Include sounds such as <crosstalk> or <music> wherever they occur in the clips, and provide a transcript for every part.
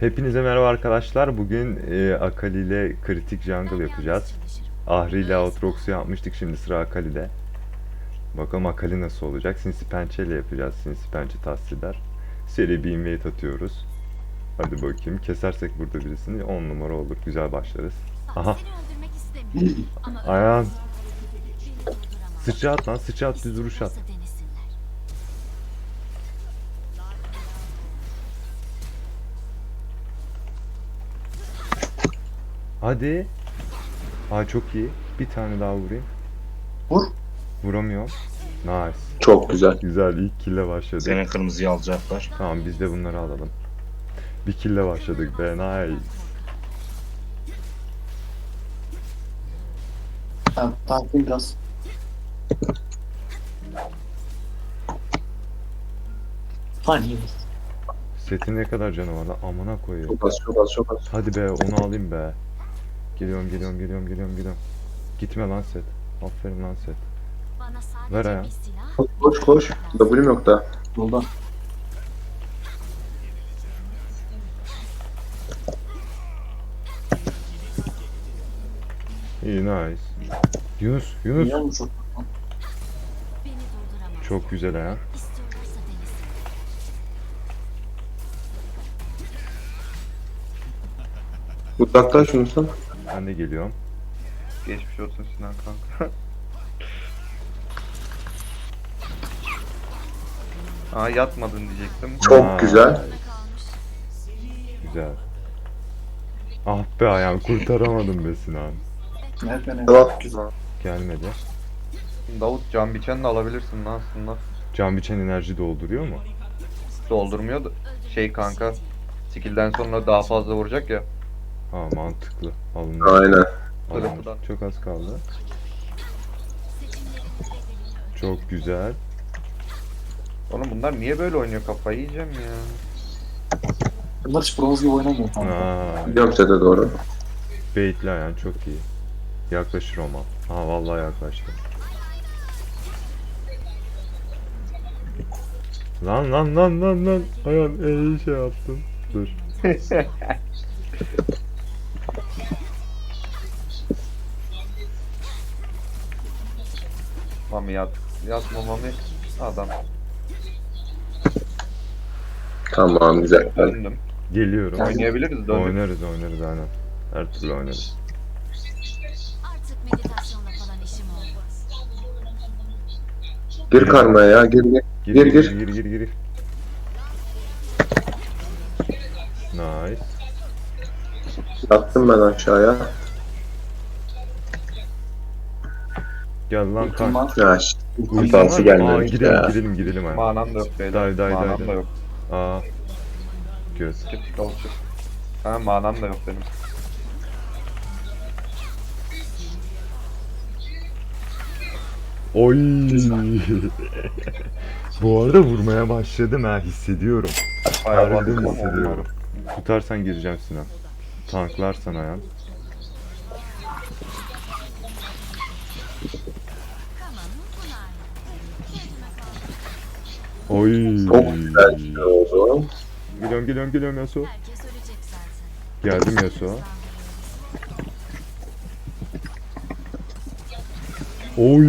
Hepinize merhaba arkadaşlar. Bugün e, Akali ile kritik jungle yapacağız. Ahri ile Outrox'u yapmıştık. Şimdi sıra Akali'de. Bakalım Akali nasıl olacak. Sinsi pençe ile yapacağız. Sinsi pençe tahsiler. Seri bir invade atıyoruz. Hadi bakayım. Kesersek burada birisini 10 numara olur. Güzel başlarız. Aha. Ayağın. Sıçra at lan. Sıçra at. Düz vuruş at. Hadi. Aa çok iyi. Bir tane daha vurayım. Vur. Vuramıyorum. Nice. Çok güzel. Güzel. ilk kill'e başladık. Seni kırmızıya alacaklar. Tamam biz de bunları alalım. Bir kill'le başladık be nice. Ben takip biraz. Hani Setin ne kadar canı var lan amına koyuyor. çok az çok az çok az. Hadi be onu alayım be. Geliyorum geliyorum geliyorum geliyorum geliyorum. Gitme lan set. Aferin lan set. Ver silah Koş koş. W'm yok da. Yolda. İyi nice. Yunus Yunus. Çok güzel ha. Uzaklaş şunu sen. Ben de geliyorum. Geçmiş olsun Sinan kanka. <laughs> Aa yatmadın diyecektim. Çok Nice. güzel. Güzel. Ah be ayağım kurtaramadım be Sinan. Beni. Cevap güzel. Gelmedi. Davut can biçen de alabilirsin lan aslında. Can biçen enerji dolduruyor mu? Doldurmuyor da şey kanka. Skill'den sonra daha fazla vuracak ya. Ha mantıklı. Alın. Aynen. Kırıntıdan. Çok az kaldı. Çok güzel. Oğlum bunlar niye böyle oynuyor kafayı yiyeceğim ya. Bunlar hiç bronz gibi oynamıyor kanka. Aa, Biliyorum sete doğru. Baitli ayağın çok iyi. Yaklaşır Roma. Ha vallahi yaklaştı. Lan lan lan lan lan. Ayağın iyi şey yaptın. Dur. <laughs> Mami yat. Yatma Mami. Adam. Tamam güzel. Döndüm. Geliyorum. Oynayabiliriz döndüm. Oynarız oynarız aynen. Her türlü oynarız. Artık meditasyonla falan işim olmaz. Gir karmaya ya gir gir. Gir Gir, gir gir. gir gir gir. Nice. Yattım ben aşağıya. Gel lan Ultim kank. var. Ya şşt. Ultansı gelmemiş Aa, gidelim ya. gidelim gidelim aynen. Manam da yok beyler. Day, day, manam day, da day. yok. Aa. Göz. Çık ol çık. Ha manam da yok benim. Oy. <laughs> Bu arada vurmaya başladım ha hissediyorum. Bayağı Harbiden ama hissediyorum. Tutarsan gireceğim Sinan. Tanklarsan ayağın. Oy. Çok güzel şey oldu. Geliyorum geliyorum geliyorum Yasuo. Herkes ölecek zaten. Geldim Yasuo. Oy.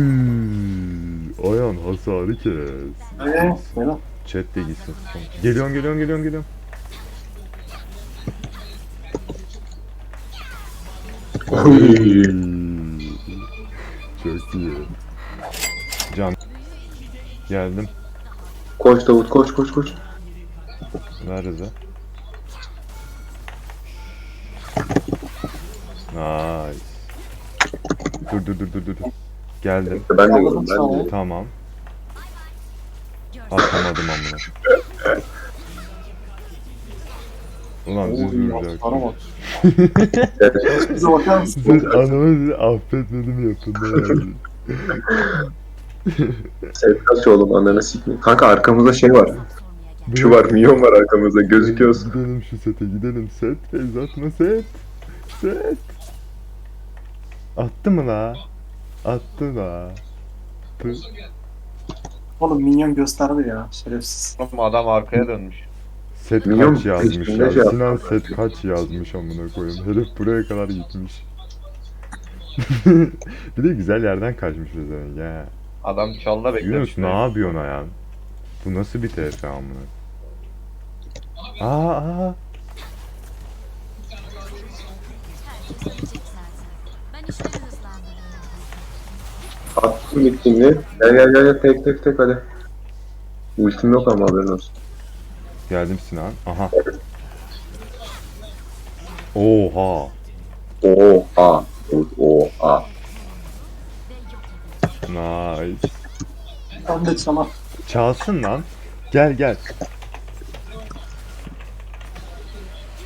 Ayağın hasarı kes. Bela. Chat de gitsin. Geliyorum geliyorum geliyorum geliyorum. Oy. Çok iyi. Can. Geldim. Koş Davut koş koş koş. Rıza. Nice. Dur dur dur dur dur. Geldim. Ben de gördüm ben de. Tamam. Atamadım amına. Ulan düz vuracak. <laughs> Bize bakar mısın? Anamı affetmedim yapın <laughs> yani. Sevdaş oğlum ananı sikeyim. Kanka arkamızda şey var. Şu var milyon var arkamızda gözüküyoruz. Gidelim şu sete gidelim set. Feyz atma set. Set. Attı mı la? Attı la. Pı. Oğlum minyon gösterdi ya şerefsiz. Oğlum adam arkaya dönmüş. Set Milyon kaç yazmış peşinde ya. şey. Sinan set kaç yazmış amına koyayım. Herif buraya kadar gitmiş. <laughs> bir de güzel yerden kaçmış o zaman ya. Adam çalda beklemiş. Yunus ne yapıyorsun ayağın? Bu nasıl bir TF amına? Aa, aa. Attım gittim mi? Gel gel gel gel tek tek tek hadi. Ultim yok ama haberin olsun. Geldim Sinan. Aha. Oha. Oha. Oha. Nice. Ben de sana. Çalsın lan. Gel gel.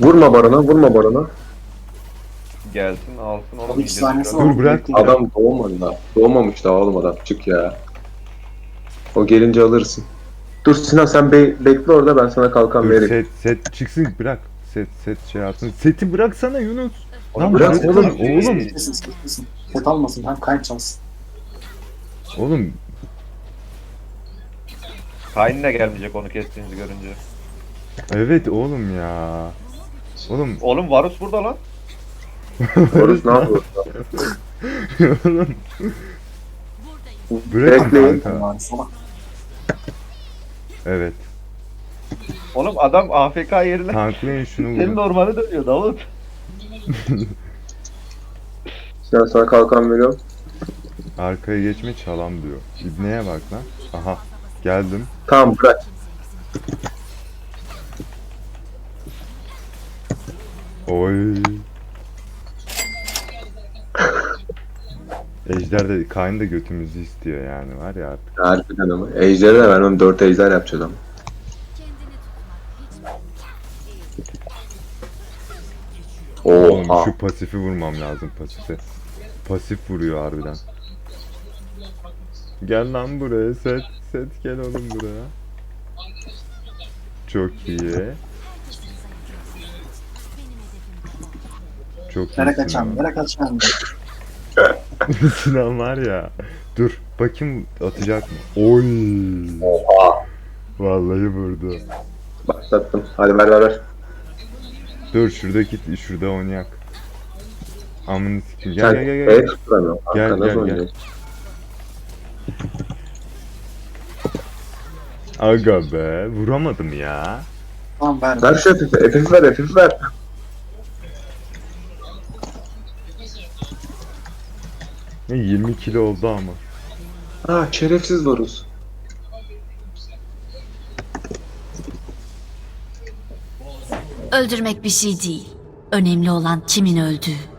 Vurma barona, vurma barona. Gelsin alsın. İki saniyesi çıkarın. var. Dur, bırak. Adam doğmadı daha. Doğmamış daha oğlum adam. Çık ya. O gelince alırsın. Dur Sinan sen be- bekle orada ben sana kalkan Dur vereyim. set set çıksın bırak. Set set şey yapsın. Seti bıraksana Yunus. Lan bırak bırak oğlum, oğlum. Set almasın hem kayıt çalsın. Oğlum Kain de gelmeyecek onu kestiğinizi görünce. evet oğlum ya. Oğlum Oğlum Varus burada lan. <laughs> Barış ne yapıyor? oğlum. Bırakın Bekleyin. kanka. Evet. Oğlum adam AFK yerine Tanklayın şunu senin <laughs> vurun. normali dönüyor Davut. Sana kalkan veriyorum. Arkaya geçme çalam diyor. İbneye bak lan. Aha. Geldim. Tamam bırak. Oy. Ejder de Kain de götümüzü istiyor yani var ya artık. Harbiden ama. Ejder'e de onu 4 ejder yapacağız ama. Oğlum Oha. şu pasifi vurmam lazım pasifi. Pasif vuruyor harbiden. Gel lan buraya set. Set gel oğlum buraya. Çok iyi. Çok Nereye iyisin kaçan? Nereye kaçan? Sinan var ya. Dur bakayım atacak mı? Oy. Oha. Vallahi vurdu. Başlattım. Hadi ver ver ver. Dur şuradaki şurada oynayak. Amını sikim. Gel gel gel gel. Gel, gel, nasıl gel. Aga be vuramadım ya. Tamam ver. Ver şu FF, FF ver, FF ver. Ne 20 kilo oldu ama. Ha şerefsiz Varus. Öldürmek bir şey değil. Önemli olan kimin öldüğü.